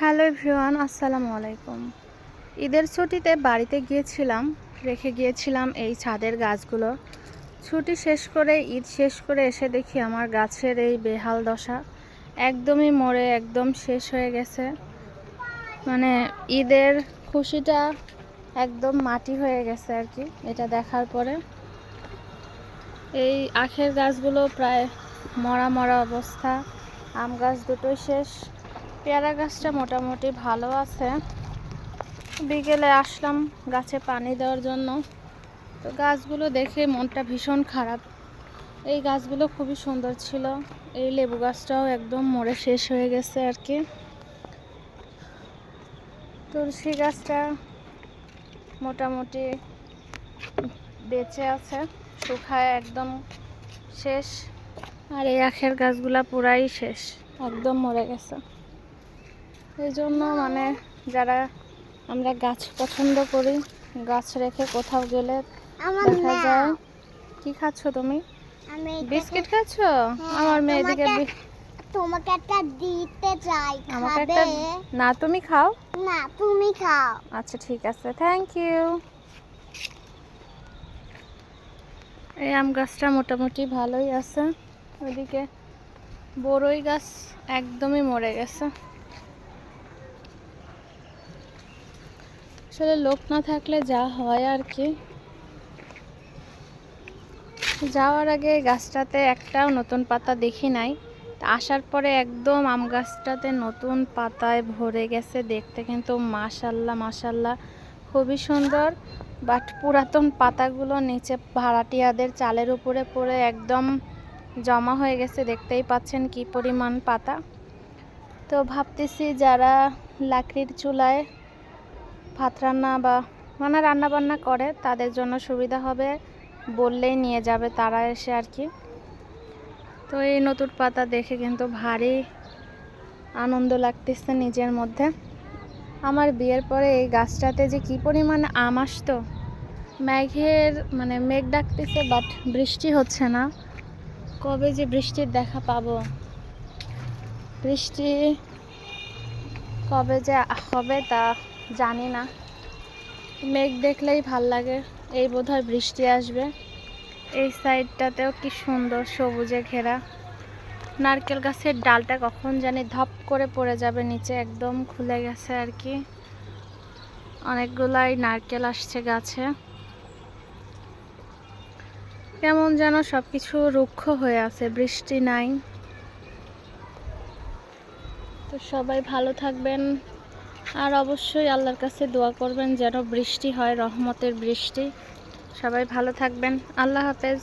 Hello everyone, আসসালামু আলাইকুম। ঈদের ছুটিতে বাড়িতে গিয়েছিলাম, রেখে গিয়েছিলাম এই ছাদের গাছগুলো। ছুটি শেষ করে, ঈদ শেষ করে এসে দেখি আমার গাছের এই বেহাল দশা একদমই মরে, একদম শেষ হয়ে গেছে। মানে ঈদের খুশিটা একদম মাটি হয়ে গেছে আর কি, এটা দেখার পরে। এই আখের গাছগুলো প্রায় মরা মরা অবস্থা, আম গাছ দুটোই শেষ পেয়ারা গাছটা মোটামুটি ভালো আছে। বিকেলে আসলাম গাছে পানি দেওয়ার জন্য। তো গাছগুলো দেখে মনটা ভীষণ খারাপ। এই গাছগুলো খুবই সুন্দর ছিল। এই লেবু গাছটাও একদম মরে শেষ হয়ে গেছে আর কি। তুলসী গাছটা মোটামুটি বেঁচে আছে, শুকায় একদম শেষ। আর এই আখের গাছগুলা পুরাই শেষ, একদম মরে গেছে। এই জন্য মানে যারা আমরা গাছ পছন্দ করি গাছ রেখে কোথাও গেলে দেখা যায়। কি খাচ্ছ তুমি? বিস্কিট খাচ্ছ? হ্যাঁ, আমার মেয়ে এদিকে তোমাকে- একটা দিতে চাই আমাকে একটা না তুমি খাও। না তুমি খাও। আচ্ছা ঠিক আছে থ্যাংক ইউ এই আম গাছটা মোটামুটি ভালোই আছে। ওইদিকে বড়ই গাছ একদমই মরে গেছে। আসলে লোক না থাকলে যা হয় আর কি। যাওয়ার আগে গাছটাতে একটাও নতুন পাতা দেখি নাই। আসার পরে একদম আম গাছটাতে নতুন পাতায় ভরে গেছে দেখতে কিন্তু মাশাল্লাহ মাশাল্লাহ। খুবই সুন্দর। বাট পুরাতন পাতাগুলো নিচে ভাড়াটিয়াদের চালের উপরে পড়ে একদম জমা হয়ে গেছে। দেখতেই পাচ্ছেন কি পরিমাণ পাতা। তো ভাবতেছি যারা লাকড়ির চুলায় ভাত রান্না বা মানে রান্না বান্না করে, তাদের জন্য সুবিধা হবে বললেই নিয়ে যাবে তারা এসে আর কি। তো এই নতুন পাতা দেখে কিন্তু ভারী আনন্দ লাগতেছে নিজের মধ্যে। আমার বিয়ের পরে এই গাছটাতে যে কি পরিমাণে আম আসতো, মেঘের মানে মেঘ ডাকতেছে বাট বৃষ্টি হচ্ছে না। কবে যে বৃষ্টির দেখা পাবো? বৃষ্টি কবে যে হবে তা জানি না। মেঘ দেখলেই ভালো লাগে। এই বোধহয় বৃষ্টি আসবে। এই সাইডটাতেও কি সুন্দর সবুজে ঘেরা। নারকেল গাছের ডালটা কখন জানি ধপ করে পড়ে যাবে নিচে, একদম খুলে গেছে আর কি। অনেকগুলাই নারকেল আসছে গাছে। কেমন যেন সব কিছু রুক্ষ হয়ে আছে, বৃষ্টি নাই। তো সবাই ভালো থাকবেন। আর অবশ্যই আল্লাহর কাছে দোয়া করবেন যেন বৃষ্টি হয়, রহমতের বৃষ্টি। সবাই ভালো থাকবেন। আল্লাহ হাফেজ।